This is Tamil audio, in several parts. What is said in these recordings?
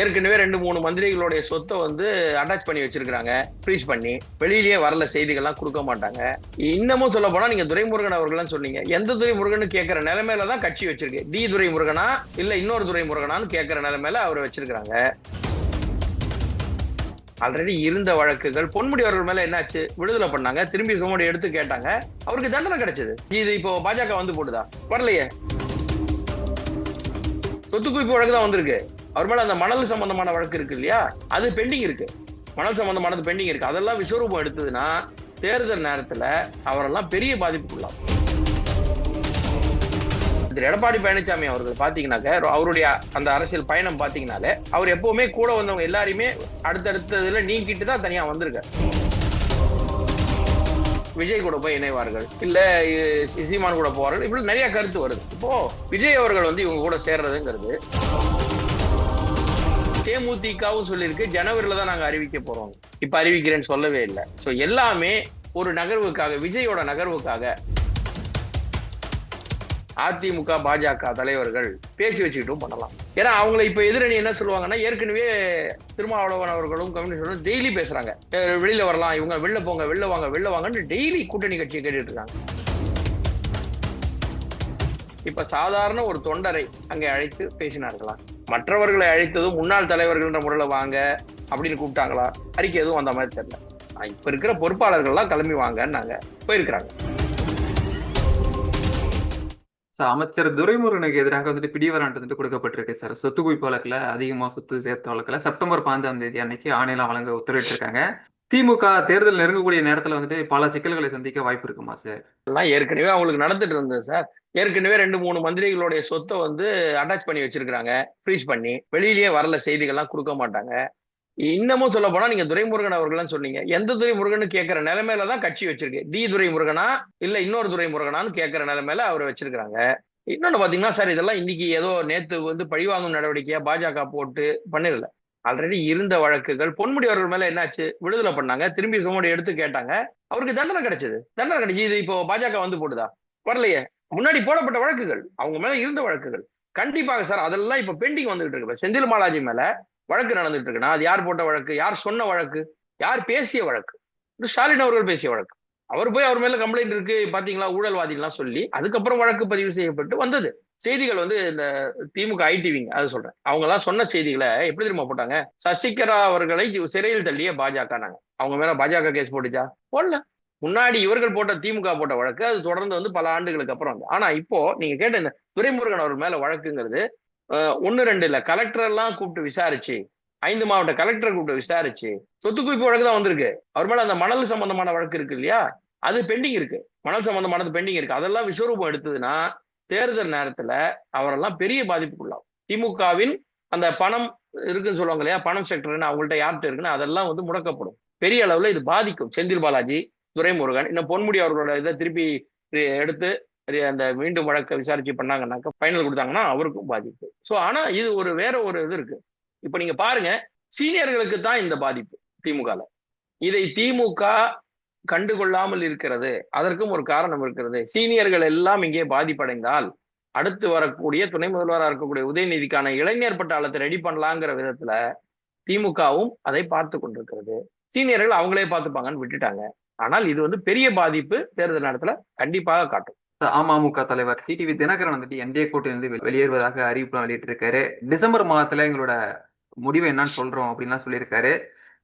ஏற்கனவே ரெண்டு மூணு மந்திரிகளுடைய சொத்தை வந்து அட்டாச் பண்ணி வச்சிருக்கிறாங்க. ஃப்ரீஸ் பண்ணி. வெளியிலேயே வரல செய்திகள்லாம் கொடுக்க மாட்டாங்க. இன்னமும் சொல்ல போனா நீங்க துரைமுருகன் அவர்கள்லாம் சொன்னீங்க. எந்த துரைமுருகன் கேட்கிற நிலைமையில தான் கட்சி வச்சிருக்கு. டி துரைமுருகனா இல்ல இன்னொரு துரைமுருகனான்னு கேட்கிற நிலைமையில அவர் வச்சிருக்கிறாங்க. ஆல்ரெடி இருந்த வழக்குகள் பொன்முடி அவர்கள் மேல என்னாச்சு? விடுதலை பண்ணாங்க. திரும்பி சுமடி எடுத்து கேட்டாங்க. அவருக்கு தண்டனை கிடைச்சது. இது இப்போ பாஜக வந்து போடுதா வரலையே. சொத்து குவிப்பு வழக்கு தான் வந்திருக்கு. அவர் மேல அந்த மணல் சம்பந்தமான வழக்கு இருக்கு இல்லையா? அது பெண்டிங் இருக்கு. மணல் சம்பந்தமானது பெண்டிங் இருக்கு. அதெல்லாம் விஸ்வரூபம் எடுத்ததுன்னா தேர்தல் நேரத்துல அவரெல்லாம் பெரிய பாதிப்புக்குள்ளாம் திரு எடப்பாடி பழனிசாமி அவர்கள் பாத்தீங்கன்னாக்க அவருடைய அந்த அரசியல் பயணம் பாத்தீங்கன்னாலே அவர் எப்பவுமே கூட வந்தவங்க எல்லாரையுமே அடுத்தடுத்ததுல நீக்கிட்டு தான் தனியா வந்திருக்காரு. விஜய் கூட போய் இணைவார்கள். இல்ல சீமான் கூட போவார்கள். இப்படி நிறைய கருத்து வருது. இப்போ விஜய் அவர்கள் வந்து இவங்க கூட சேர்றதுங்கிறது தேமுதிகவும் சொல்லியிருக்கு. ஜனவரியில தான் நாங்க அறிவிக்க போறோம். இப்ப அறிவிக்கிறேன்னு சொல்லவே இல்லை. ஸோ எல்லாமே ஒரு நகர்வுக்காக விஜயோட நகர்வுக்காக அதிமுக பாஜக தலைவர்கள் பேசி வச்சுக்கிட்டும் பண்ணலாம். ஏன்னா அவங்களை இப்ப எதிரணி என்ன சொல்லுவாங்கன்னா ஏற்கனவே திருமாவளவன் அவர்களும் கம்யூனிஸ்டும் டெய்லி பேசுறாங்க. வெளியில வரலாம் இவங்க வெளில போங்க வெளில வாங்க வெளில வாங்கன்னு டெய்லி கூட்டணி கட்சியை கேட்டுட்டு இருக்காங்க. இப்ப சாதாரண ஒரு தொண்டரை அங்கே அழைத்து பேசினார்களா? மற்றவர்களை அழைத்ததும் முன்னாள் தலைவர்கள்ன்ற முறையில் வாங்க அப்படின்னு கூப்பிட்டாங்களா? அறிக்கை எதுவும் அந்த மாதிரி தெரியல. இப்ப இருக்கிற பொறுப்பாளர்கள்லாம் கிளம்பி வாங்கன்னாங்க. போயிருக்கிறாங்க. அமைச்சர் துரைமுருகனுக்கு எதிராக வந்துட்டு பிடிவராண்டு வந்துட்டு கொடுக்கப்பட்டிருக்கு சார். சொத்து குவிப்பு வழக்குல அதிகமா சொத்து சேர்த்த வழக்குல செப்டம்பர் பாஞ்சாம் தேதி அன்னைக்கு ஆணையெல்லாம் வழங்க உத்தரவிட்டிருக்காங்க. திமுக தேர்தல் நெருங்கக்கூடிய நேரத்துல வந்துட்டு பல சிக்கல்களை சந்திக்க வாய்ப்பு இருக்குமா சார்? எல்லாம் ஏற்கனவே அவங்களுக்கு நடந்துட்டு இருந்தது சார். ஏற்கனவே ரெண்டு மூணு மந்திரிகளுடைய சொத்தை வந்து அட்டாச் பண்ணி வச்சிருக்காங்க ஃப்ரீஸ் பண்ணி. வெளியிலேயே வரல செய்திகள்லாம் கொடுக்க மாட்டாங்க. இன்னமும் சொல்ல போனா நீங்க துரைமுருகன் அவர்கள்லாம் சொன்னீங்க. எந்த துரைமுருகன் கேட்கிற நிலைமையில தான் கட்சி வச்சிருக்கு. டி துரைமுருகனா இல்ல இன்னொரு துரைமுருகனான்னு கேட்கிற நிலைமையில அவர் வச்சிருக்காங்க இன்னொன்னு பாத்தீங்கன்னா சார் இதெல்லாம் இன்னைக்கு ஏதோ நேத்து வந்து பழிவாங்கும் நடவடிக்கையா பாஜக போட்டு பண்ணிடல. ஆல்ரெடி இருந்த வழக்குகள். பொன்முடி அவர்கள் மேல என்னாச்சு? விடுதலை பண்ணாங்க. திரும்பி சுமடி எடுத்து கேட்டாங்க. அவருக்கு தண்டனை கிடைச்சது. தண்டனை கிடைச்சு இது இப்போ பாஜக வந்து போடுதா? வரலையே. முன்னாடி போடப்பட்ட வழக்குகள். அவங்க மேல இருந்த வழக்குகள். கண்டிப்பாக சார் அதெல்லாம் இப்ப பெண்டிங் வந்துகிட்டு இருக்கு. செந்தில் மாலாஜி மேல வழக்கு நடந்துட்டு இருக்குன்னா அது யார் போட்ட வழக்கு? யார் சொன்ன வழக்கு? யார் பேசிய வழக்கு? ஸ்டாலின் அவர்கள் பேசிய வழக்கு. அவர் போய் அவர் மேல கம்ப்ளைண்ட் இருக்கு பாத்தீங்களா? ஊழல்வாதிகள்லாம் சொல்லி அதுக்கப்புறம் வழக்கு பதிவு செய்யப்பட்டு வந்தது. செய்திகள் வந்து இந்த திமுக ஐடிவிங்க அது சொல்றேன். அவங்க எல்லாம் சொன்ன செய்திகளை எப்படி தெரியுமா போட்டாங்க? சசிகலா அவர்களை சிறையில் தள்ளிய பாஜக நாங்க அவங்க மேல பாஜக கேஸ் போட்டுச்சா? போடல. முன்னாடி இவர்கள் போட்ட திமுக போட்ட வழக்கு அது தொடர்ந்து வந்து பல ஆண்டுகளுக்கு அப்புறம் வந்து. ஆனா இப்போ நீங்க கேட்ட இந்த துரைமுருகன் அவர் மேல வழக்குங்கிறது ஒன்னு ரெண்டு இல்ல. கலெக்டர் எல்லாம் கூப்பிட்டு விசாரிச்சு ஐந்து மாவட்ட கலெக்டர் கூப்பிட்டு விசாரிச்சு சொத்து குவிப்பு வழக்கு தான் வந்திருக்கு. அவர் மேல அந்த மணல் சம்பந்தமான வழக்கு இருக்கு இல்லையா? அது பெண்டிங் இருக்கு. மணல் சம்பந்தமானது பெண்டிங் இருக்கு. அதெல்லாம் விஸ்வரூபம் எடுத்ததுன்னா தேர்தல் நேரத்துல அவரெல்லாம் பெரிய பாதிப்புக்குள்ளாகும். திமுகவின் அந்த பணம் இருக்குன்னு சொல்லுவாங்க இல்லையா? பணம் செக்டர்னு அவங்கள்ட்ட யார்கிட்ட இருக்குன்னு அதெல்லாம் வந்து முடக்கப்படும். பெரிய அளவுல இது பாதிக்கும். செந்தில் பாலாஜி துரைமுருகன் இன்னும் பொன்முடி அவர்களோட இதை திருப்பி எடுத்து அந்த மீண்டும் வழக்கை விசாரிச்சு பண்ணாங்கன்னாக்கா ஃபைனல் கொடுத்தாங்கன்னா அவருக்கும் பாதிப்பு. ஸோ ஆனா இது ஒரு வேற ஒரு இது இருக்கு. இப்ப நீங்க பாருங்க சீனியர்களுக்கு தான் இந்த பாதிப்பு திமுகல. இதை திமுக கண்டுகொள்ளாமல் இருக்கிறது. அதற்கும் ஒரு காரணம் இருக்கிறது. சீனியர்கள் எல்லாம் இங்கே பாதிப்படைந்தால் அடுத்து வரக்கூடிய துணை முதல்வராக இருக்கக்கூடிய உதயநிதிக்கான இளைஞர் பட்டாளத்தை ரெடி பண்ணலாங்கிற விதத்துல திமுகவும் அதை பார்த்து கொண்டிருக்கிறது. சீனியர்கள் அவங்களே பார்த்துப்பாங்கன்னு விட்டுட்டாங்க. ஆனால் இது வந்து பெரிய பாதிப்பு தேர்தல் நேரத்துல கண்டிப்பாக காட்டும். அமமுக தலைவர் டிடிவி தினகரன் வந்துட்டு என்டிஏ கூட்டிலிருந்து வெளியேறுவதாக அறிவிப்பு வெளியிட்டிருக்காரு. டிசம்பர் மாதத்துல எங்களோட முடிவு என்னன்னு சொல்றோம் அப்படின்லாம் சொல்லியிருக்காரு.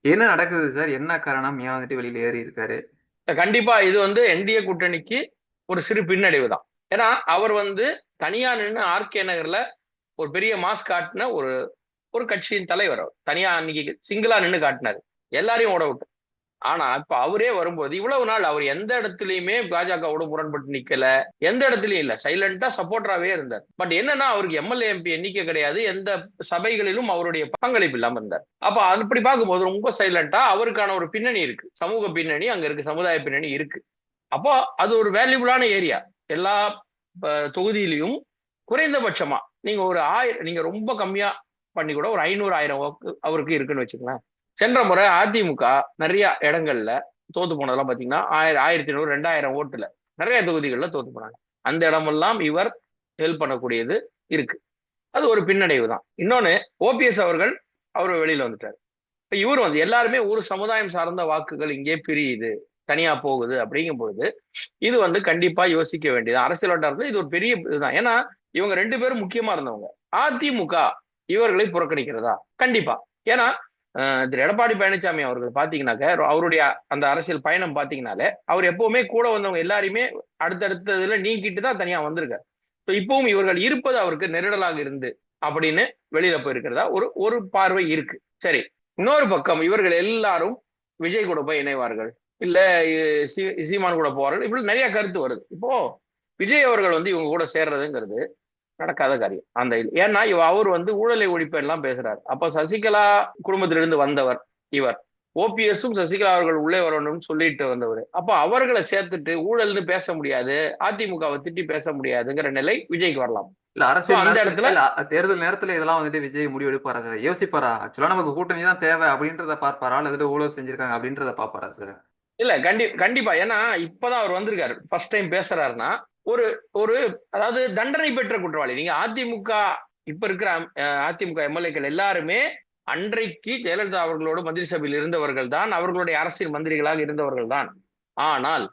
என்ன நடக்குது சார்? என்ன காரணம்? ஏன் வந்துட்டு வெளியில ஏறி இருக்காரு? கண்டிப்பா இது வந்து என்டிஏ கூட்டணிக்கு ஒரு சிறு பின்னடைவு தான். ஏன்னா அவர் வந்து தனியா நின்று ஆர்கே நகர்ல ஒரு பெரிய மாஸ் காட்டின ஒரு ஒரு கட்சியின் தலைவர் அவர். தனியா அன்னைக்கு சிங்கிளா நின்று காட்டினாரு. எல்லாரையும் ஓட விட்டு ஆனா இப்ப அவரே வரும்போது இவ்வளவு நாள் அவர் எந்த இடத்துலயுமே பாஜகவோட முரண்பட்டு நிக்கல. எந்த இடத்துலயும் இல்ல. சைலண்டா சப்போர்டராவே இருந்தார். பட் என்னன்னா அவருக்கு எம்எல்ஏ எம்பி எண்ணிக்கை கிடையாது. எந்த சபைகளிலும் அவருடைய பங்களிப்பு இல்லாம இருந்தார். அப்ப அப்படி பார்க்கும்போது ரொம்ப சைலண்டா அவருக்கான ஒரு பின்னணி இருக்கு. சமூக பின்னணி அங்க இருக்கு. சமுதாய பின்னணி இருக்கு. அப்போ அது ஒரு வேல்யூபிளான ஏரியா எல்லா தொகுதியிலையும் குறைந்தபட்சமா நீங்க ஒரு ஆயிரம் நீங்க ரொம்ப கம்மியா பண்ணி கூட ஒரு ஐநூறு ஆயிரம் அவருக்கு இருக்குன்னு வச்சுக்கோங்களேன். சென்ற முறை அதிமுக நிறைய இடங்கள்ல தோத்து போனதெல்லாம் பாத்தீங்கன்னா ஆயிரம் ஆயிரத்தி நூறு ரெண்டாயிரம் ஓட்டுல நிறைய தொகுதிகளில் தோத்து போனாங்க. அந்த இடமெல்லாம் இவர் ஹெல்ப் பண்ணக்கூடியது இருக்கு. அது ஒரு பின்னடைவு தான். இன்னொன்னு ஓபிஎஸ் அவர்கள் அவர் வெளியில வந்துட்டார். இப்ப இவர் வந்து எல்லாருமே ஒரு சமுதாயம் சார்ந்த வாக்குகள் இங்கே பிரியுது தனியா போகுது அப்படிங்கும் பொழுது இது வந்து கண்டிப்பா யோசிக்க வேண்டியது அரசியல் வட்டாரத்தில் இது ஒரு பெரிய இதுதான். ஏன்னா இவங்க ரெண்டு பேரும் முக்கியமா இருந்தவங்க. அதிமுக இவர்களை புறக்கணிக்கிறதா? கண்டிப்பா. ஏன்னா திரு எடப்பாடி பழனிசாமி அவர்கள் பாத்தீங்கன்னாக்க அவருடைய அந்த அரசியல் பயணம் பாத்தீங்கன்னாலே அவர் எப்பவுமே கூட வந்தவங்க எல்லாரையுமே அடுத்தடுத்ததுல நீக்கிட்டு தான் தனியா வந்திருக்காரு. ஸோ இப்பவும் இவர்கள் இருப்பது அவருக்கு நெருடலாக இருந்து அப்படின்னு வெளியில போயிருக்கிறதா ஒரு ஒரு பார்வை இருக்கு. சரி இன்னொரு பக்கம் இவர்கள் எல்லாரும் விஜய் கூட போய் இணைவார்கள். இல்ல சீ- சீமான் கூட போவார்கள். இப்படி நிறைய கருத்து வருது. இப்போ விஜய் அவர்கள் வந்து இவங்க கூட சேர்றதுங்கிறது நடக்காத காரியம். அந்த ஏன்னா இவ அவர் வந்து ஊழலை ஒழிப்பு எல்லாம் பேசுறாரு. அப்ப சசிகலா குடும்பத்திலிருந்து வந்தவர் இவர். ஓபிஎஸும் சசிகலா அவர்கள் உள்ளே வரணும்னு சொல்லிட்டு வந்தவர். அப்ப அவர்களை சேர்த்துட்டு ஊழல்னு பேச முடியாது. அதிமுகவை திட்டி பேச முடியாதுங்கிற நிலை விஜய்க்கு வரலாம். இல்ல அரசியல் அந்த இடத்துல- தேர்தல் நேரத்துல இதெல்லாம் வந்துட்டு விஜய் முடிவு எடுப்பாரா சார்? யோசிப்பாரா? ஆக்சுவலா நமக்கு கூட்டணி தான் தேவை அப்படின்றத பார்ப்பாரா? அல்லது ஊழல் செஞ்சிருக்காங்க அப்படின்றத பார்ப்பாரா சார்? இல்ல கண்டி கண்டிப்பா. ஏன்னா இப்பதான் அவர் வந்திருக்காரு. ஃபர்ஸ்ட் டைம் பேசுறாருன்னா ஒரு ஒரு அதாவது தண்டனை பெற்ற குற்றவாளி. நீங்க அதிமுக இப்ப இருக்கிற அஹ், அதிமுக எம்எல்ஏக்கள் எல்லாருமே அன்றைக்கு ஜெயலலிதா அவர்களோடு மந்திரி சபையில் இருந்தவர்கள் தான் அவர்களுடைய அரசியல் மந்திரிகளாக இருந்தவர்கள் தான். ஆனால்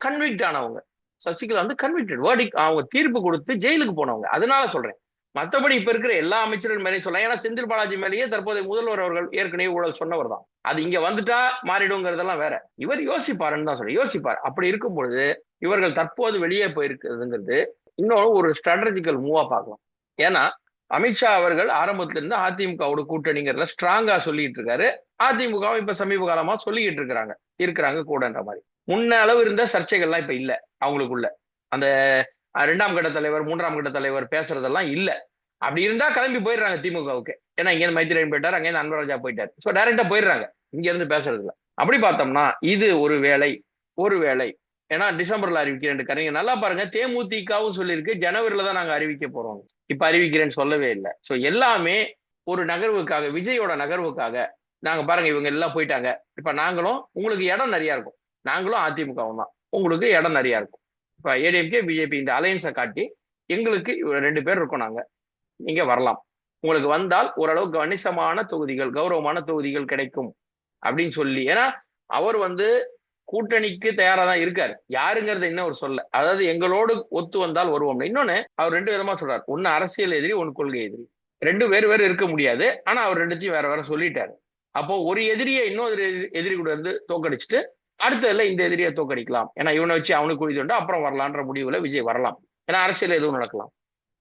கன்விக்ட் ஆனவங்க சசிகலா வந்து கன்விக்டட் வேர்டிக் அவங்க தீர்ப்பு கொடுத்து ஜெயிலுக்கு போனவங்க. அதனால சொல்றேன். மத்தபடி இப்ப இருக்கிற எல்லா அமைச்சர்கள் மேலேயும் சொல்லலாம். ஏன்னா செந்தில் பாலாஜி மேலேயே தற்போதைய முதல்வர் அவர்கள் ஏற்கனவே ஊழல் சொன்னவர் தான். அது இங்க வந்துட்டா மாறிடுங்கிறதெல்லாம் வேற. இவர் யோசிப்பாருன்னு தான் சொல்ல யோசிப்பார். அப்படி இருக்கும் பொழுது இவர்கள் தற்போது வெளியே போயிருக்கிறதுங்கிறது இன்னொரு ஒரு ஸ்ட்ராட்டஜிக்கல் மூவா பார்க்கலாம். ஏன்னா அமித்ஷா அவர்கள் ஆரம்பத்துல இருந்து அதிமுகவோட கூட்டணிங்கிறத ஸ்ட்ராங்கா சொல்லிட்டு இருக்காரு. அதிமுகவும் இப்ப சமீப காலமா சொல்லிக்கிட்டு இருக்கிறாங்க. இருக்கிறாங்க கூடன்ற மாதிரி. முன்ன அளவு இருந்த சர்ச்சைகள்லாம் இப்ப இல்ல. அவங்களுக்குள்ள. அந்த ரெண்டாம் கட்ட தலைவர் மூன்றாம் கட்ட தலைவர் பேசுறதெல்லாம் இல்ல. அப்படி இருந்தா கிளம்பி போயிடுறாங்க திமுகவுக்கு. ஏன்னா இங்க இருந்து போயிட்டார் அங்கே அன்பராஜா போயிட்டார். சோ டைரக்டா போயிடுறாங்க. இங்க இருந்து பேசுறதுல. அப்படி பார்த்தோம்னா இது ஒரு வேலை ஒரு வேலை. ஏன்னா டிசம்பர்ல அறிவிக்கிறேன் கரைங்க நல்லா பாருங்க தேமுதிகவும் சொல்லியிருக்கு. ஜனவரியில தான் நாங்க அறிவிக்க போறோம். இப்ப அறிவிக்கிறேன்னு சொல்லவே இல்லை. சோ எல்லாமே ஒரு நகர்வுக்காக விஜயோட நகர்வுக்காக நாங்க பாருங்க இவங்க எல்லாம் போயிட்டாங்க. இப்ப நாங்களும் உங்களுக்கு இடம் நிறைய இருக்கும். நாங்களும் அதிமுகவும் தான். உங்களுக்கு இடம் நிறைய இருக்கும். இப்போ ஏடிஎம்கே பிஜேபி இந்த அலையன்ஸை காட்டி எங்களுக்கு ரெண்டு பேர் இருக்கோம் நாங்க. நீங்க வரலாம். உங்களுக்கு வந்தால் ஓரளவு கணிசமான தொகுதிகள் கௌரவமான தொகுதிகள் கிடைக்கும் அப்படின்னு சொல்லி. ஏன்னா அவர் வந்து கூட்டணிக்கு தயாரா தான் இருக்காரு. யாருங்கிறத இன்னும் அவர் சொல்ல அதாவது எங்களோடு ஒத்து வந்தால் வருவோம் இன்னொன்னு அவர் ரெண்டு விதமா சொல்றாரு. ஒன்னு அரசியல் எதிரி ஒன்னு கொள்கை எதிரி. ரெண்டு வேறு வேறு இருக்க முடியாது. ஆனா அவர் ரெண்டுத்தையும் வேற வேற சொல்லிட்டாரு. அப்போ ஒரு எதிரியை இன்னொரு எதிரி- எதிரி கூட வந்து தோக்கடிச்சிட்டு அடுத்ததுல இந்த எதிரியை தோக்கடிக்கலாம் ஏன்னா இவனை வச்சு அவனுக்கு உண்டு. அப்புறம் வரலான்ற முடிவுல விஜய் வரலாம். ஏன்னா அரசியல் எதுவும் நடக்கலாம்.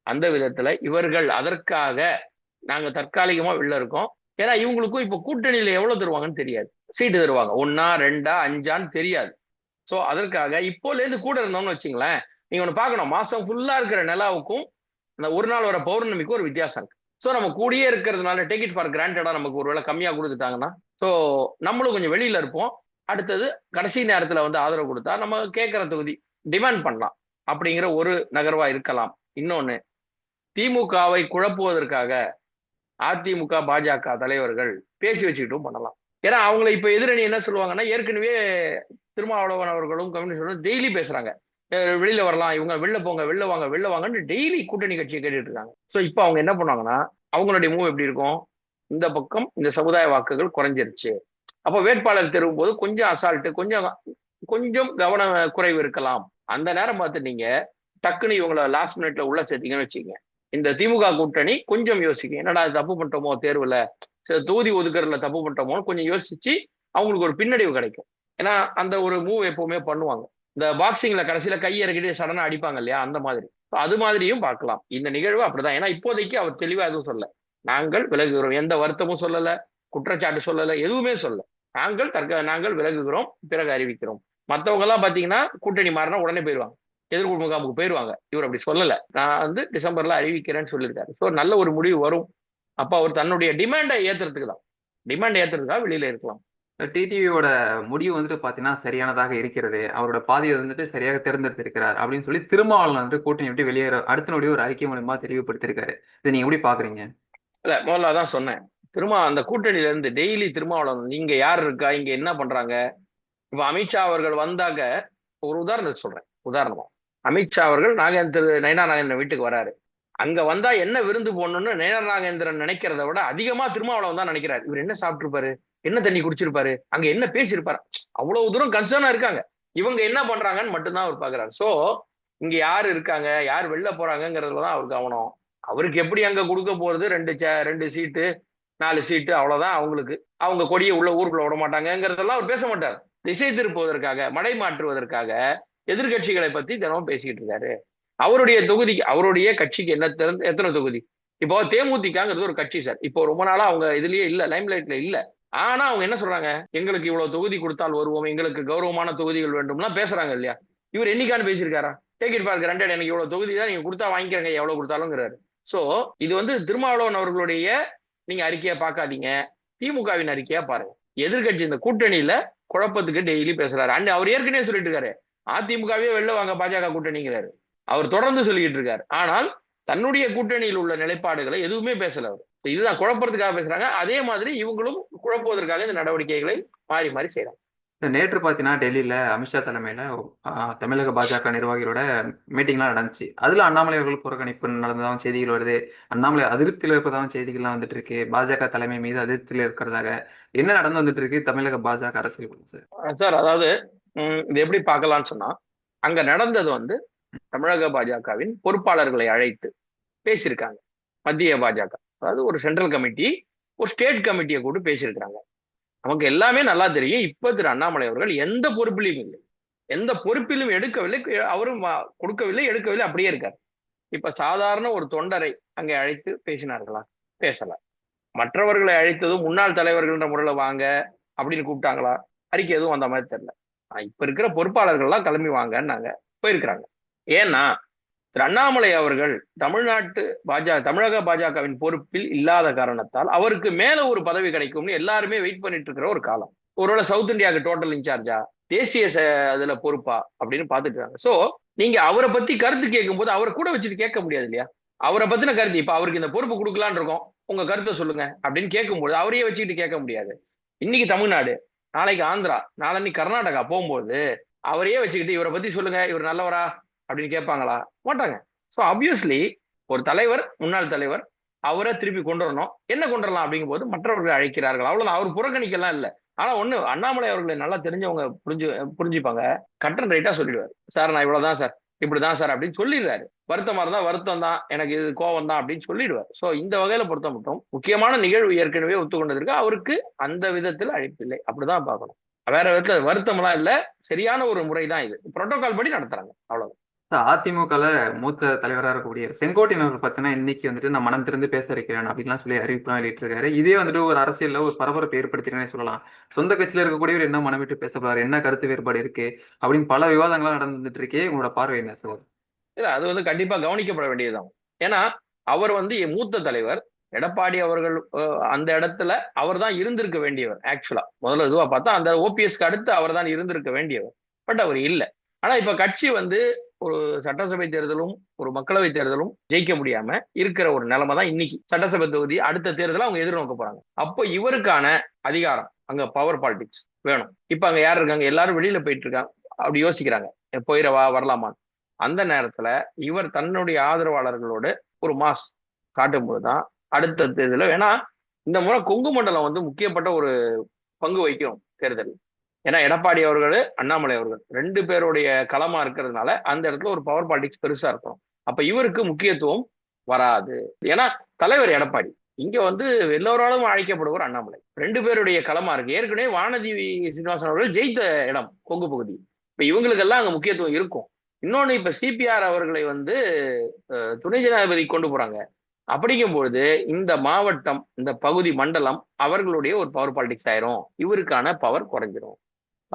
அந்த விதத்துல இவர்கள் அதற்காக நாங்க தற்காலிகமா வெளில இருக்கோம். ஏன்னா இவங்களுக்கும் இப்ப கூட்டணியில எவ்வளவு தருவாங்கன்னு தெரியாது. சீட்டு தருவாங்க. ஒன்னா ரெண்டா அஞ்சான்னு தெரியாது. சோ அதற்காக இப்போல இருந்து கூட இருந்தோம்னு வச்சுங்களேன் நீங்க ஒண்ணு பார்க்கணும். மாசம் ஃபுல்லா இருக்கிற நிலாவுக்கும் அந்த ஒரு நாள் வர பௌர்ணமிக்கும் ஒரு வித்தியாசம் இருக்கு. சோ நம்ம கூடியே இருக்கிறதுனால டேக் இட் ஃபார் கிராண்டடா நமக்கு ஒருவேளை கம்மியா கொடுத்துட்டாங்கன்னா சோ நம்மளும் கொஞ்சம் வெளியில இருப்போம். அடுத்தது கடைசி நேரத்துல வந்து ஆதரவு கொடுத்தா நம்ம கேட்கிற தொகுதி டிமாண்ட் பண்ணலாம் அப்படிங்கிற ஒரு நகர்வா இருக்கலாம். இன்னொன்னு திமுகவை குழப்புவதற்காக அதிமுக பாஜக தலைவர்கள் பேசி வச்சுக்கிட்டும் பண்ணலாம். ஏன்னா அவங்கள இப்ப எதிரணி என்ன சொல்லுவாங்கன்னா ஏற்கனவே திருமாவளவன் அவர்களும் கம்யூனிஸ்டும் டெய்லி பேசுறாங்க. வெளியில வரலாம் இவங்க வெளில போங்க வெளில வாங்க வெளில வாங்கன்னு டெய்லி கூட்டணி கட்சியை கேட்டுட்டு இருக்காங்க. ஸோ இப்போ அவங்க என்ன பண்ணுவாங்கன்னா அவங்களுடைய மூவ் எப்படி இருக்கும்? இந்த பக்கம் இந்த சமுதாய வாக்குகள் குறைஞ்சிருச்சு. அப்போ வேட்பாளர் தெரிவும் போது கொஞ்சம் அசால்ட்டு கொஞ்சம் கொஞ்சம் கவன குறைவு இருக்கலாம். அந்த நேரம் பார்த்து நீங்க டக்குன்னு இவங்களை லாஸ்ட் மினிட்ல உள்ள சேர்த்தீங்கன்னு வச்சுக்கங்க இந்த திமுக கூட்டணி கொஞ்சம் யோசிக்கும் என்னடா தப்பு பண்ணிட்டோமோ தேர்வுல? சரி, தொகுதி ஒதுக்குறதுல தப்பு பண்ணிட்டோமோன்னு கொஞ்சம் யோசிச்சு அவங்களுக்கு ஒரு பின்னடைவு கிடைக்கும். ஏன்னா அந்த ஒரு மூவ் எப்பவுமே பண்ணுவாங்க. இந்த பாக்ஸிங்ல கடைசியில கை இறக்கிட்டு சடனா அடிப்பாங்க இல்லையா? அந்த மாதிரி. அது மாதிரியும் பார்க்கலாம். இந்த நிகழ்வு அப்படிதான். ஏன்னா இப்போதைக்கு அவர் தெளிவா எதுவும் சொல்ல நாங்கள் விலகுகிறோம். எந்த வருத்தமும் சொல்லல. குற்றச்சாட்டு சொல்லல. எதுவுமே சொல்லலை. நாங்கள் தற்க நாங்கள் விலகுகிறோம் பிறகு அறிவிக்கிறோம். மத்தவங்க எல்லாம் பாத்தீங்கன்னா கூட்டணி மாறினா உடனே போயிருவாங்க. எதிர்கொள் முகாமுக்கு போயிருவாங்க. இவர் அப்படி சொல்லல. நான் வந்து டிசம்பர்ல அறிவிக்கிறேன்னு சொல்லியிருக்காரு. ஸோ நல்ல ஒரு முடிவு வரும். அப்ப அவர் தன்னுடைய டிமாண்டை ஏத்துறதுக்கு தான். டிமாண்ட் ஏத்துறதுக்காக வெளியில இருக்கலாம். டிடிவியோட முடிவு வந்துட்டு பாத்தீங்கன்னா சரியானதாக இருக்கிறது. அவரோட பாதையை வந்துட்டு சரியாக தேர்ந்தெடுத்திருக்கிறார் அப்படின்னு சொல்லி திருமாவளவன் வந்துட்டு கூட்டணி விட்டு வெளியேற அடுத்த நொடி ஒரு அறிக்கை மூலமா தெளிவுபடுத்திருக்காரு இதை நீங்க எப்படி பாக்குறீங்க? இல்ல முதல்ல அதான் சொன்னேன். திரும்ப அந்த கூட்டணியில இருந்து டெய்லி திருமாவளவன் நீங்க யார் இருக்கா இங்க என்ன பண்றாங்க? இப்ப அமித்ஷா அவர்கள் வந்தாங்க ஒரு உதாரணத்தை சொல்றேன் உதாரணமா. அமித்ஷா அவர்கள் நாகேந்திர நயனா நாகேந்திரன் வீட்டுக்கு வராரு. அங்க வந்தா என்ன விருந்து போடணும்னு நாகேந்திரன் நினைக்கிறத விட அதிகமா திருமாவளவன் தான் நினைக்கிறாரு. இவர் என்ன சாப்பிட்டிருப்பாரு? என்ன தண்ணி குடிச்சிருப்பாரு? அங்க என்ன பேசியிருப்பாரு? அவ்வளவு தூரம் கன்சர்னா இருக்காங்க. இவங்க என்ன பண்றாங்கன்னு மட்டும்தான் அவர் பாக்குறாரு. சோ இங்க யார் இருக்காங்க யார் வெளில போறாங்கங்கிறதுல தான் அவர் கவனம். அவருக்கு எப்படி அங்க கொடுக்க போறது? ரெண்டு சே- ரெண்டு சீட்டு நாலு சீட்டு அவ்வளவுதான் அவங்களுக்கு. அவங்க கொடியை உள்ள ஊருக்குள்ள விட மாட்டாங்கங்கிறதெல்லாம் அவர் பேச மாட்டார் திசை திருப்புவதற்காக மடை மாற்றுவதற்காக எதிர்க்கட்சிகளை பத்தி தினமும் பேசிக்கிட்டு இருக்காரு. அவருடைய தொகுதிக்கு அவருடைய கட்சிக்கு என்ன திறந்து எத்தனை தொகுதி? இப்போ தேமுதிகங்கிறது ஒரு கட்சி சார். இப்போ ரொம்ப நாளா அவங்க இதுலயே இல்ல லைம்லைட்ல இல்ல. ஆனா அவங்க என்ன சொல்றாங்க? எங்களுக்கு இவ்வளவு தொகுதி கொடுத்தால் வருவோம் எங்களுக்கு கௌரவமான தொகுதிகள் வேண்டும்லாம் பேசுறாங்க இல்லையா? இவர் என்னைக்கான்னு பேசியிருக்காரா? டேக் இட் ஃபார் கிரண்டட் எனக்கு இவ்வளவு தொகுதி தான் நீங்க கொடுத்தா வாங்கிக்கிறங்க எவ்வளவு கொடுத்தாலும்ங்கிறாரு சோ இது வந்து திருமாவளவன் அவர்களுடைய நீங்க அறிக்கையா பார்க்காதீங்க திமுகவின் அறிக்கையா பாருங்க. எதிர்க்கட்சி இந்த கூட்டணியில குழப்பத்துக்கு டெய்லி பேசுறாரு. அண்ட் அவர் ஏற்கனவே சொல்லிட்டு இருக்காரு அதிமுகவே வெளில வாங்க பாஜக கூட்டணிங்கிறாரு. அவர் தொடர்ந்து சொல்லிக்கிட்டு இருக்காரு ஆனால் தன்னுடைய கூட்டணியில் உள்ள நிலைப்பாடுகளை எதுவுமே பேசல அவர். இதுதான் குழப்பறதுக்காக பேசுறாங்க. அதே மாதிரி இவங்களும் குழப்புவதற்காக இந்த நடவடிக்கைகளை மாறி மாறி செய்யறாங்க நேற்று பார்த்தீங்கன்னா டெல்லியில அமித்ஷா தலைமையில் தமிழக பாஜக நிர்வாகிகளோட மீட்டிங்லாம் நடந்துச்சு. அதில் அண்ணாமலை அவர்கள் புறக்கணிப்பு நடந்ததாகவும் செய்திகள் வருது. அண்ணாமலை அதிருப்தியில் இருப்பதாகவும் செய்திகள்லாம் வந்துட்டு இருக்கு. பாஜக தலைமை மீது அதிருப்தியில் இருக்கிறதாக என்ன நடந்து வந்துட்டு இருக்கு தமிழக பாஜக அரசியல் சார் சார் அதாவது இது எப்படி பார்க்கலாம்னு சொன்னா அங்க நடந்தது வந்து தமிழக பாஜகவின் பொறுப்பாளர்களை அழைத்து பேசியிருக்காங்க. மத்திய பாஜக. அதாவது ஒரு சென்ட்ரல் கமிட்டி ஒரு ஸ்டேட் கமிட்டியை கூட பேசியிருக்காங்க நமக்கு எல்லாமே நல்லா தெரியும். இப்ப திரு அண்ணாமலை அவர்கள் எந்த பொறுப்பிலும் இல்லை. எந்த பொறுப்பிலும் எடுக்கவில்லை. அவரும் கொடுக்கவில்லை எடுக்கவில்லை அப்படியே இருக்கார். இப்ப சாதாரண ஒரு தொண்டரை அங்கே அழைத்து பேசினார்களா? பேசல. மற்றவர்களை அழைத்ததும் முன்னாள் தலைவர்கள்ன்ற முறையில வாங்க அப்படின்னு கூப்பிட்டாங்களா? அறிக்கை எதுவும் அந்த மாதிரி தெரியல. இப்ப இருக்கிற பொறுப்பாளர்கள்லாம் கிளம்பி வாங்கன்னாங்க. போயிருக்கிறாங்க. ஏன்னா திரு அண்ணாமலை அவர்கள் தமிழ்நாட்டு பாஜக தமிழக பாஜகவின் பொறுப்பில் இல்லாத காரணத்தால் அவருக்கு மேல ஒரு பதவி கிடைக்கும்னு எல்லாருமே வெயிட் பண்ணிட்டு இருக்கிற ஒரு காலம். ஒருவேளை சவுத் இந்தியாவுக்கு டோட்டல் இன்சார்ஜா தேசிய ச- அதுல பொறுப்பா? அப்படின்னு பாத்துட்டு இருக்காங்க. சோ நீங்க அவரை பத்தி கருத்து கேட்கும்போது அவரை கூட வச்சுட்டு கேட்க முடியாது இல்லையா? அவரை பத்தின கருத்து இப்ப அவருக்கு இந்த பொறுப்பு கொடுக்கலான்னு இருக்கோம். உங்க கருத்தை சொல்லுங்க அப்படின்னு கேட்கும்போது அவரையே வச்சுக்கிட்டு கேட்க முடியாது. இன்னைக்கு தமிழ்நாடு நாளைக்கு ஆந்திரா நாளன்னைக்கு கர்நாடகா போகும்போது அவரையே வச்சுக்கிட்டு இவரை பத்தி சொல்லுங்க இவர் நல்லவரா? அப்படின்னு கேட்பாங்களா? மாட்டாங்க. ஸோ அப்வியஸ்லி ஒரு தலைவர் முன்னாள் தலைவர் அவரை திருப்பி கொண்டு வரணும் என்ன கொண்டு வரலாம் அப்படிங்கும்போது மற்றவர்கள் அழைக்கிறார்கள். அவ்வளவுதான். அவர் புறக்கணிக்கலாம் இல்லை. ஆனா ஒண்ணு அண்ணாமலை அவர்களை நல்லா தெரிஞ்சவங்க புரிஞ்சு புரிஞ்சுப்பாங்க. கட்டன் ரைட்டா சொல்லிடுவார். சார் நான் இவ்வளவுதான் சார். இப்படிதான் சார் அப்படின்னு சொல்லிடுறாரு வருத்தமா இருந்தா வருத்தம் தான். எனக்கு இது கோவம் தான் அப்படின்னு சொல்லிடுவார். சோ இந்த வகையில பொறுத்த மட்டும் முக்கியமான நிகழ்வு ஏற்கனவே ஒத்துக்கொண்டதற்கு அவருக்கு அந்த விதத்தில் அழைப்பில்லை அப்படிதான் பார்க்கணும். வேற விதத்துல வருத்தம்லாம் இல்ல. சரியான ஒரு முறை தான் இது. புரோட்டோகால் படி நடத்துறாங்க. அவ்வளவு அதிமுகல மூத்த தலைவராக இருக்கக்கூடிய செங்கோட்டையன் அவர்கள் பார்த்தீங்கன்னா இன்னைக்கு வந்துட்டு நான் மனம் திறந்து பேச இருக்கிறேன் அப்படின்லாம் சொல்லி அறிவிப்புலாம் வெளியிட்டிருக்காரு. இதே வந்துட்டு ஒரு அரசியல்ல ஒரு பரபரப்பு ஏற்படுத்தினே சொல்லலாம். சொந்த கட்சியில இருக்கக்கூடியவர் என்ன மனம் விட்டு பேசப்படுறாரு என்ன கருத்து வேறுபாடு இருக்கு? அப்படின்னு பல விவாதங்கள்லாம் நடந்துட்டு இருக்கே உங்களோட பார்வை என்ன சார்? இல்ல அது வந்து கண்டிப்பா கவனிக்கப்பட வேண்டியதுதான். ஏன்னா அவர் வந்து என் மூத்த தலைவர். எடப்பாடி அவர்கள் அந்த இடத்துல அவர் தான் இருந்திருக்க வேண்டியவர் ஆக்சுவலா முதல்ல இதுவா பார்த்தா அந்த ஓபிஎஸ்க்கு அடுத்து அவர் தான் இருந்திருக்க வேண்டியவர். பட் அவர் இல்ல. ஆனா இப்ப கட்சி வந்து ஒரு சட்டசபை தேர்தலும் ஒரு மக்களவை தேர்தலும் ஜெயிக்க முடியாம இருக்கிற ஒரு நிலைமை தான் இன்னைக்கு. சட்டசபை தொகுதி அடுத்த தேர்தல அவங்க எதிர்நோக்க போறாங்க. அப்போ இவருக்கான அதிகாரம் அங்க பவர் பாலிடிக்ஸ் வேணும். இப்ப அங்க யார் இருக்காங்க? எல்லாரும் வெளியில போயிட்டு இருக்காங்க. அப்படி யோசிக்கிறாங்க. போயிடவா வரலாமான்னு. அந்த நேரத்துல இவர் தன்னுடைய ஆதரவாளர்களோடு ஒரு மாஸ் காட்டும்போது தான் அடுத்த தேர்தலில் ஏன்னா இந்த முறை கொங்கு மண்டலம் வந்து முக்கியப்பட்ட ஒரு பங்கு வகிக்கும் தேர்தல் ஏன்னா எடப்பாடி அவர்கள் அண்ணாமலை அவர்கள் ரெண்டு பேருடைய களமா இருக்கிறதுனால அந்த இடத்துல ஒரு பவர் பாலிடிக்ஸ் பெருசா இருக்கும். அப்ப இவருக்கு முக்கியத்துவம் வராது. ஏன்னா தலைவர் எடப்பாடி இங்க வந்து எல்லோராலும் அழைக்கப்படுவர் அண்ணாமலை. ரெண்டு பேருடைய களமா இருக்கு. ஏற்கனவே வானதி சீனிவாசன் அவர்கள் ஜெயித்த இடம் கொங்கு பகுதி. இப்ப இவங்களுக்கெல்லாம் அங்க முக்கியத்துவம் இருக்கும். இன்னொன்னு இப்ப சிபிஆர் அவர்களை வந்து துணை ஜனாதிபதி கொண்டு போறாங்க. அப்படிங்கும்பொழுது இந்த மாவட்டம் இந்த பகுதி மண்டலம் அவர்களுடைய ஒரு பவர் பாலிடிக்ஸ் ஆயிரும். இவருக்கான பவர் குறைஞ்சிரும்.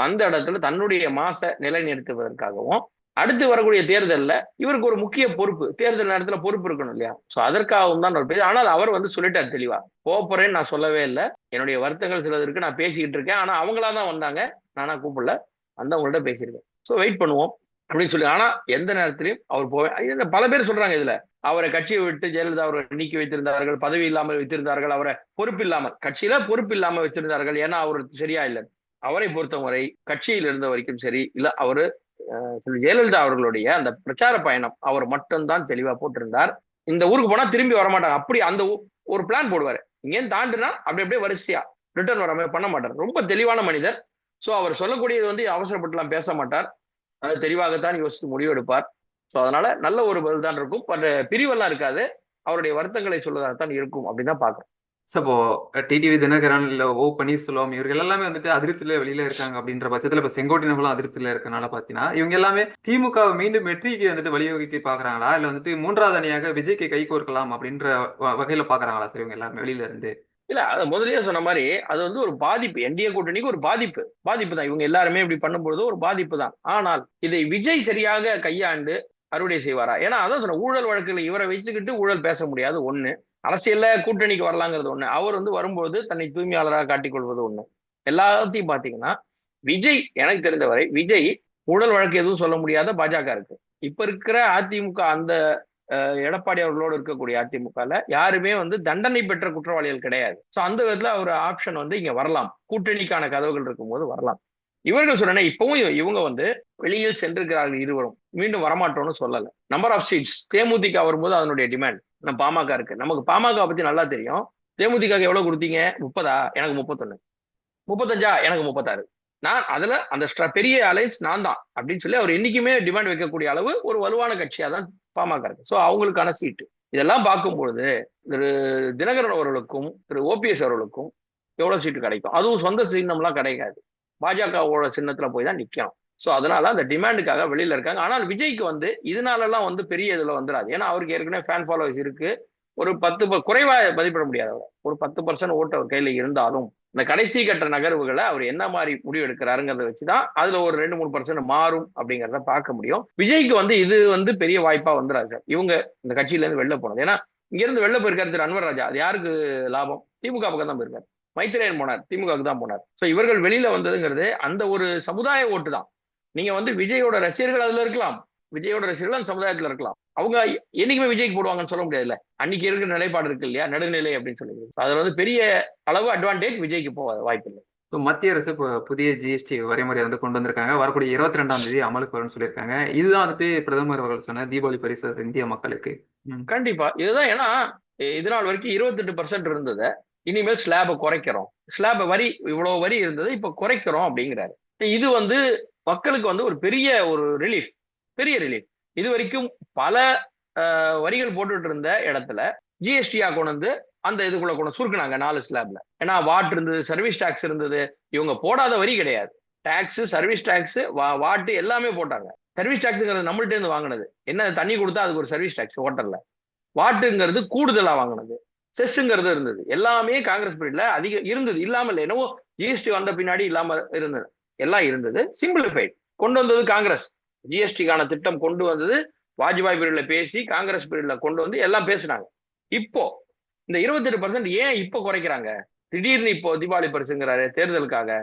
அந்த இடத்துல தன்னுடைய மாச நிலைநிறுத்துவதற்காகவும் அடுத்து வரக்கூடிய தேர்தல்ல இவருக்கு ஒரு முக்கிய பொறுப்பு. தேர்தல் நேரத்துல பொறுப்பு இருக்கணும் இல்லையா? சோ அதற்காகவும் தான் அவர் பேச ஆனால் அவர் வந்து சொல்லிட்டார் தெளிவா. போறேன்னு நான் சொல்லவே இல்லை. என்னுடைய வருத்தங்கள் சிலது இருக்கு. நான் பேசிக்கிட்டு இருக்கேன். ஆனா அவங்களா தான் வந்தாங்க. நானா கூப்பிடல. அந்த அவங்கள்ட்ட பேசியிருக்கேன். சோ வெயிட் பண்ணுவோம் அப்படின்னு சொல்லி. ஆனா எந்த நேரத்திலையும் அவர் போவே பல பேர் சொல்றாங்க இதுல. அவரை கட்சியை விட்டு ஜெயலலிதா அவரை நீக்கி வைத்திருந்தார்கள் பதவி இல்லாமல் வைத்திருந்தார்கள் அவரை பொறுப்பு இல்லாமல் கட்சியில பொறுப்பு இல்லாமல் வச்சிருந்தார்கள் ஏன்னா அவர் சரியா இல்லை. அவரை பொறுத்தவரை கட்சியில் இருந்த வரைக்கும் சரி இல்ல அவரு செல்வி ஜெயலலிதா அவர்களுடைய அந்த பிரச்சார பயணம் அவர் மட்டும்தான் தெளிவா போட்டிருந்தார். இந்த ஊருக்கு போனா திரும்பி வரமாட்டாங்க அப்படி அந்த ஒரு பிளான் போடுவாரு. இங்கேயும் தாண்டுனா அப்படி அப்படியே வரிசையா ரிட்டர்ன் வர மாதிரி பண்ண மாட்டார். ரொம்ப தெளிவான மனிதர். ஸோ அவர் சொல்லக்கூடியது வந்து அவசரப்பட்டுலாம் பேச மாட்டார். அது தெளிவாகத்தான் யோசித்து முடிவு எடுப்பார் ஸோ அதனால நல்ல ஒரு பதில் தான் இருக்கும். பட் பிரிவெல்லாம் இருக்காது. அவருடைய வருத்தங்களை சொல்வதாகத்தான் இருக்கும். அப்படின்னு தான் பார்க்குறோம். So, இப்போ டிடிவி தினகரன் இல்ல ஓ பன்னீர்செல்வம் இவர்கள் எல்லாமே வந்துட்டு அதிருப்தியில வெளியில இருக்காங்க அப்படின்ற பட்சத்துல இப்ப செங்கோட்டையர்களும் அதிருப்தியில இருக்கனால பாத்தீங்கன்னா இவங்க எல்லாமே திமுக மீண்டும் வெற்றிக்கு வந்துட்டு வழிவகுக்க பாக்குறாங்களா? இல்ல வந்துட்டு மூன்றாவது அணியாக விஜய்க்கு கை கோர்க்கலாம் அப்படின்ற வ- வகையில பாக்குறாங்களா சார் இவங்க எல்லாமே வெளியில இருந்து? இல்ல அது முதலே சொன்ன மாதிரி அது வந்து ஒரு பாதிப்பு. என்டிஏ கூட்டணிக்கு ஒரு பாதிப்பு. பாதிப்பு தான். இவங்க எல்லாருமே இப்படி பண்ணும்பொழுது ஒரு பாதிப்பு தான். ஆனால் இதை விஜய் சரியாக கையாண்டு அறுவடை செய்வாரா? ஏன்னா அதான் சொன்ன ஊழல் வழக்குல இவரை வச்சுக்கிட்டு ஊழல் பேச முடியாது ஒண்ணு. அரசியல்ல கூட்டணிக்கு வரலாங்கிறது ஒண்ணு. அவர் வந்து வரும்போது தன்னை தூய்மையாளராக காட்டிக்கொள்வது ஒண்ணு. எல்லாத்தையும் பாத்தீங்கன்னா விஜய் எனக்கு தெரிந்தவரை விஜய் ஊழல் வழக்கு எதுவும் சொல்ல முடியாத பாஜக இருக்கு. இப்ப இருக்கிற அதிமுக அந்த எடப்பாடி அவர்களோடு இருக்கக்கூடிய அதிமுகல யாருமே வந்து தண்டனை பெற்ற குற்றவாளிகள் கிடையாது. சோ அந்த விதத்துல அவர் ஆப்ஷன் வந்து இங்க வரலாம். கூட்டணிக்கான கதவுகள் இருக்கும்போது வரலாம். இவர்கள் சொன்ன இப்பவும் இவங்க வந்து வெளியில் சென்றிருக்கிறார்கள் இருவரும். மீண்டும் வரமாட்டோம்னு சொல்லல. நம்பர் ஆஃப் சீட்ஸ் தேமுதிக வரும்போது அதனுடைய டிமாண்ட் நம்ம பாமக இருக்கு. நமக்கு பாமக பத்தி நல்லா தெரியும். தேமுதிக எவ்வளவு கொடுத்தீங்க? முப்பதா? எனக்கு முப்பத்தொன்னு. முப்பத்தஞ்சா? எனக்கு முப்பத்தாறு. நான் அதுல அந்த பெரிய அலைன்ஸ் நான் தான் அப்படின்னு சொல்லி அவர் என்னைக்குமே டிமாண்ட் வைக்கக்கூடிய அளவு ஒரு வலுவான கட்சியா தான் பாமக இருக்கு. ஸோ அவங்களுக்கான சீட்டு இதெல்லாம் பார்க்கும்பொழுது திரு தினகரன் அவர்களுக்கும் திரு ஓபிஎஸ் அவர்களுக்கும் எவ்வளவு சீட்டு கிடைக்கும்? அதுவும் சொந்த சின்னம்லாம் கிடைக்காது பாஜகவோட சின்னத்துல போய் தான் நிக்கணும். ஸோ அதனால அந்த டிமாண்டுக்காக வெளியில இருக்காங்க. ஆனால் விஜய்க்கு வந்து இதனாலலாம் வந்து பெரிய இதில் வந்துடாது ஏன்னா அவருக்கு ஏற்கனவே ஃபேன் ஃபாலோவர்ஸ் இருக்கு. ஒரு பத்து per- குறைவா மதிப்பிட முடியாது அவர். ஒரு பத்து பர்சன்ட் ஓட்டு அவர் கையில இருந்தாலும் இந்த கடைசி கட்ட நகர்வுகளை அவர் என்ன மாதிரி முடிவு எடுக்கிறாருங்கிறத வச்சுதான் அதுல ஒரு ரெண்டு மூணு பர்சன்ட் மாறும் அப்படிங்கிறத பார்க்க முடியும். விஜய்க்கு வந்து இது வந்து பெரிய வாய்ப்பா வந்துடாது சார். இவங்க இந்த கட்சியில இருந்து வெளில போனது. ஏன்னா இங்க இருந்து வெளில போயிருக்காரு திரு அன்வர் ராஜா. அது யாருக்கு லாபம்? திமுக பக்கம் தான் போயிருக்காரு. மைத்திரேயன் போனார். திமுகவுக்கு தான் போனார். ஸோ இவர்கள் வெளியில வந்ததுங்கிறது அந்த ஒரு சமுதாய ஓட்டு தான். நீங்க வந்து விஜயோட ரசிகர்கள் அதுல இருக்கலாம். விஜயோட ரசிகர்கள் அந்த சமுதாயத்துல இருக்கலாம். அவங்க என்னைக்குமே விஜய்க்கு போடுவாங்கன்னு சொல்ல முடியாதுல்ல. அன்னைக்கு இருக்கிற நிலைப்பாடு இருக்கு இல்லையா? நடுநிலை அப்படின்னு சொல்லி அதுல வந்து பெரிய அளவு அட்வான்டேஜ் விஜய்க்கு போக வாய்ப்பு இல்லை. இப்போ மத்திய அரசு இப்போ புதிய ஜிஎஸ்டி வரைமுறை வந்து கொண்டு வந்திருக்காங்க. வரக்கூடிய இருபத்தி ரெண்டாம் தேதி அமலுக்கு வரும்னு சொல்லியிருக்காங்க. இதுதான் வந்துட்டு பிரதமர் அவர்கள் சொன்ன தீபாவளி பரிசு இந்திய மக்களுக்கு. கண்டிப்பா. இதுதான் ஏன்னா இது நாள் வரைக்கும் இருபத்தெட்டு பர்சன்ட் இருந்தது இனிமேல் ஸ்லாபை குறைக்கிறோம். ஸ்லாப வரி இவ்வளவு வரி இருந்தது இப்ப குறைக்கிறோம் அப்படிங்கிறாரு. இது வந்து மக்களுக்கு வந்து ஒரு பெரிய ஒரு ரிலீஃப் பெரிய ரிலீஃப் இது வரைக்கும் பல வரிகள் போட்டுட்டு இருந்த இடத்துல ஜிஎஸ்டியா கொண்டு வந்து அந்த இதுக்குள்ள கொண்டு சுருக்குனாங்க நாலு ஸ்லாப்ல ஏன்னா வாட் இருந்தது சர்வீஸ் டாக்ஸ் இருந்தது இவங்க போடாத வரி கிடையாது. டாக்ஸ் சர்வீஸ் டாக்ஸ் வாட்டு எல்லாமே போட்டாங்க. சர்வீஸ் டாக்ஸுங்கிறது நம்மள்ட்ட இருந்து வாங்கினது. என்ன தண்ணி கொடுத்தா அதுக்கு ஒரு சர்வீஸ் டாக்ஸ் ஹோட்டல்ல வாட்டுங்கிறது கூடுதலா வாங்கினது. செஸ்ஸுங்கிறது இருந்தது. எல்லாமே காங்கிரஸ் பீரியட்ல அதிக இருந்தது. இல்லாம என்னவோ ஜிஎஸ்டி வந்த பின்னாடி இல்லாம இருந்தது. எல்லாம் இருந்தது. சிம்பிளிஃபைட் கொண்டு வந்தது காங்கிரஸ். ஜிஎஸ்டிக்கான திட்டம் கொண்டு வந்தது. வாஜ்பாய் பீரியட்ல பேசி காங்கிரஸ் பீரியட்ல கொண்டு வந்து எல்லாம் பேசினாங்க. இப்போ இந்த இருபத்தெட்டு பர்சன்ட் ஏன் இப்போ குறைக்கிறாங்க? திடீர்னு இப்போ தீபாவளி பரிசுங்கிறாரு தேர்தலுக்காக.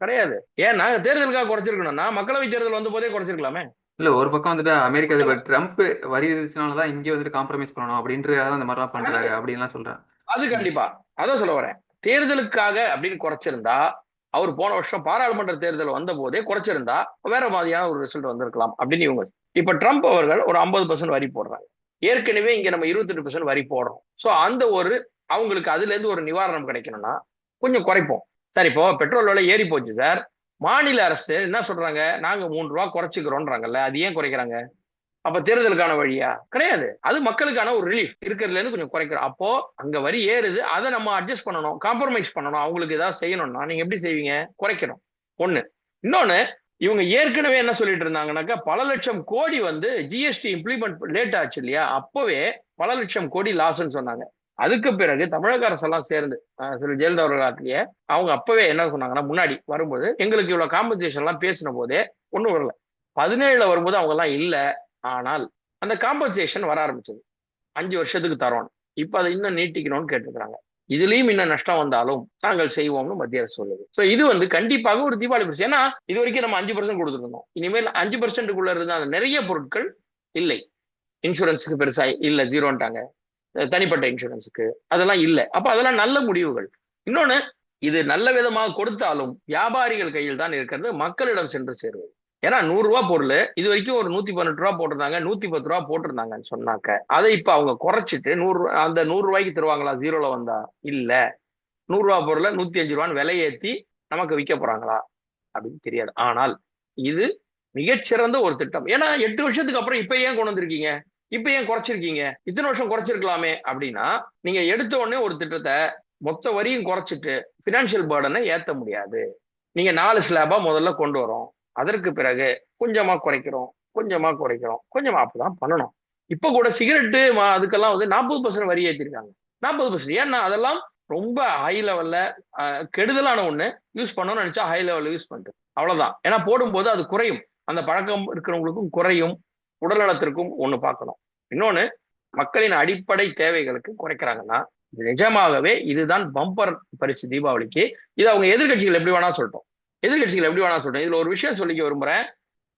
கிடையாது. ஏன்னா தேர்தலுக்காக குறைச்சிருக்கணும்னா மக்களவை தேர்தல் வந்த போதே குறைச்சிருக்கலாமே. இல்ல ஒரு பக்கம் வந்துட்டு அமெரிக்க அதிபர் ட்ரம்ப் வரி விதிச்சனாலதான் இங்கே வந்துட்டு காம்ப்ரமைஸ் பண்ணணும் அப்படின்றத அந்த மாதிரிலாம் பண்றாரு அப்படின்லாம் சொல்றேன் அது கண்டிப்பா. அதான் சொல்ல வரேன். தேர்தலுக்காக அப்படின்னு குறைச்சிருந்தா அவர் போன வருஷம் பாராளுமன்ற தேர்தல் வந்த போதே குறைச்சிருந்தா வேற மாதிரியான ஒரு ரிசல்ட் வந்திருக்கலாம் அப்படின்னு இவங்க இப்ப ட்ரம்ப் அவர்கள் ஒரு ஐம்பது பர்சன்ட் வரி போடுறாங்க. ஏற்கனவே இங்க நம்ம இருபத்தெட்டு பர்சன்ட் வரி போடுறோம். சோ அந்த ஒரு அவங்களுக்கு அதுல இருந்து ஒரு நிவாரணம் கிடைக்கணும்னா கொஞ்சம் குறைப்போம். சார் இப்போ பெட்ரோல் விலை ஏறி போச்சு சார். மாநில அரசு என்ன சொல்றாங்க? நாங்க மூணு ரூபா குறைச்சிக்கிறோன்றாங்கல்ல அது ஏன் குறைக்கிறாங்க? அப்ப தேர்தலுக்கான வழியா? கிடையாது. அது மக்களுக்கான ஒரு ரிலீஃப் இருக்கிறதுல இருந்து கொஞ்சம் குறைக்கிறோம் அப்போ அங்க வரி ஏறுது. அதை நம்ம அட்ஜஸ்ட் பண்ணணும். காம்ப்ரமைஸ் பண்ணணும். அவங்களுக்கு ஏதாவது செய்யணும்னா நீங்க எப்படி செய்வீங்க? குறைக்கணும். ஒண்ணு. இன்னொன்னு இவங்க ஏற்கனவே என்ன சொல்லிட்டு இருந்தாங்கன்னாக்கா பல லட்சம் கோடி வந்து ஜிஎஸ்டி இம்ப்ளிமெண்ட் லேட் ஆச்சு இல்லையா? அப்பவே பல லட்சம் கோடி லாஸ்ன்னு சொன்னாங்க. அதுக்கு பிறகு தமிழக அரசெல்லாம் சேர்ந்து சில ஜெயலலிதா அவர்கள் அவங்க அப்பவே என்ன சொன்னாங்கன்னா முன்னாடி வரும்போது எங்களுக்கு இவ்வளவு காம்பன்சேஷன் எல்லாம் பேசின போதே ஒண்ணும் வரல. பதினேழுல வரும்போது அவங்க எல்லாம் இல்லை. ஆனால் அந்த காம்பன்சேஷன் வர ஆரம்பிச்சது. அஞ்சு வருஷத்துக்கு தரோம். இப்ப அதை இன்னும் நீட்டிக்கணும்னு கேட்டுக்கிறாங்க இதுலயும் இன்னும் நஷ்டம் வந்தாலும் நாங்கள் செய்வோம்னு மத்திய அரசு சொல்லுது. சோ இது வந்து கண்டிப்பாக ஒரு தீபாவளி பரிசு ஏன்னா இது வரைக்கும் நம்ம அஞ்சு பர்சன்ட் கொடுத்துருந்தோம். இனிமேல் அஞ்சு பர்சன்ட்டுக்குள்ள இருந்த அந்த நிறைய பொருட்கள் இல்லை. இன்சூரன்ஸுக்கு பெருசா இல்ல ஜீரோன்ட்டாங்க தனிப்பட்ட இன்சூரன்ஸுக்கு அதெல்லாம் இல்ல. அப்ப அதெல்லாம் நல்ல முடிவுகள். இன்னொன்னு இது நல்ல விதமாக கொடுத்தாலும் வியாபாரிகள் கையில் தான் இருக்கிறது. மக்களிடம் சென்று சேருவது. ஏன்னா நூறு ரூபா பொருள் இது வரைக்கும் ஒரு நூத்தி பதினெட்டு ரூபா போட்டிருந்தாங்க நூத்தி பத்து ரூபா போட்டிருந்தாங்கன்னு சொன்னாக்க அதை இப்ப அவங்க குறைச்சிட்டு நூறு அந்த நூறு ரூபாய்க்கு தருவாங்களா ஜீரோல வந்தா? இல்ல. நூறு ரூபா பொருளை நூத்தி அஞ்சு ரூபான்னு விலையேத்தி நமக்கு விற்க போறாங்களா? அப்படின்னு தெரியாது. ஆனால் இது மிகச்சிறந்த ஒரு திட்டம். ஏன்னா எட்டு வருஷத்துக்கு அப்புறம் இப்ப ஏன் கொண்டு வந்திருக்கீங்க? இப்ப ஏன் குறைச்சிருக்கீங்க? இத்தனை வருஷம் குறைச்சிருக்கலாமே அப்படின்னா நீங்க எடுத்த உடனே ஒரு திட்டத்தை மொத்த வரியும் குறைச்சிட்டு பினான்சியல் பேர்டனை ஏத்த முடியாது. நீங்க நாலு ஸ்லாபா முதல்ல கொண்டு வரோம். அதற்கு பிறகு கொஞ்சமா குறைக்கிறோம் கொஞ்சமா குறைக்கிறோம் கொஞ்சமா அப்படிதான் பண்ணணும். இப்ப கூட சிகரெட்டு அதுக்கெல்லாம் வந்து நாற்பது பர்சன்ட் வரி ஏற்றிருக்காங்க நாற்பது பர்சன்ட் ஏன்னா அதெல்லாம் ரொம்ப ஹை லெவல்ல கெடுதலான ஒண்ணு யூஸ் பண்ணணும்னு நினைச்சா ஹை லெவல்ல யூஸ் பண்ணிட்டு அவ்வளவுதான். ஏன்னா போடும்போது அது குறையும். அந்த பழக்கம் இருக்கிறவங்களுக்கும் குறையும் உடல்நலத்திற்கும் ஒண்ணு பார்க்கணும். இன்னொன்னு மக்களின் அடிப்படை தேவைகளுக்கு குறைக்கிறாங்கன்னா நிஜமாகவே இதுதான் பம்பர் பரிசு தீபாவளிக்கு. இது அவங்க எதிர்கட்சிகள் எப்படி வேணா சொல்லட்டும். எதிர்கட்சிகள் எப்படி வேணா சொல்றேன். இதுல ஒரு விஷயம் சொல்லிக்க விரும்புறேன்.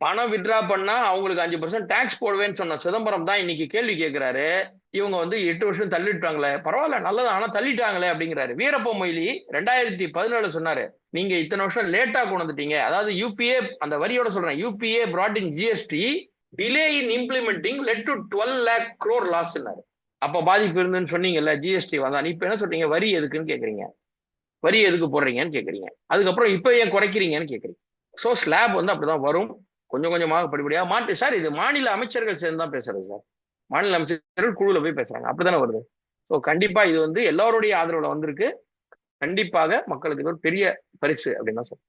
பணம் வித்ரா பண்ணா அவங்களுக்கு அஞ்சு பர்சன்ட் டாக்ஸ் போடுவேன்னு சொன்ன சிதம்பரம் தான் இன்னைக்கு கேள்வி கேட்கிறாரு. இவங்க வந்து எட்டு வருஷம் தள்ளிட்டாங்களே. பரவாயில்ல நல்லது. ஆனா தள்ளிட்டாங்களே அப்படிங்கிறாரு. வீரப்ப மொய்லி ரெண்டாயிரத்தி பதினேழு சொன்னாரு. நீங்க இத்தனை வருஷம் லேட்டா கொண்டு வந்துட்டீங்க. அதாவது யூபிஏ அந்த வரியோட சொல்றேன். UPA brought GST delay in implementing led to twelve lakh crore லாஸ்னாரு அப்ப பாதிப்பு இருந்துன்னு சொன்னீங்கல்ல ஜிஎஸ்டி வந்தா. நீ இப்ப என்ன சொல்றீங்க? வரி எதுக்குன்னு கேக்குறீங்க? வரி எதுக்கு போடுறீங்கன்னு கேக்குறீங்க. அதுக்கப்புறம் இப்ப ஏன் குறைக்கிறீங்கன்னு கேக்குறீங்க. சோ ஸ்லாப் வந்து அப்படிதான் வரும். கொஞ்சம் கொஞ்சமாக படிப்படியாக மாட்டு சார் இது மாநில அமைச்சர்கள் சேர்ந்து தான் பேசுறது சார். மாநில அமைச்சர்கள் குழுவில் போய் பேசுறாங்க. அப்படிதானே வருது? ஸோ கண்டிப்பா இது வந்து எல்லாருடைய ஆதரவுல வந்திருக்கு. கண்டிப்பாக மக்களுக்கு இது ஒரு பெரிய பரிசு அப்படின்னு தான் சொல்றேன்.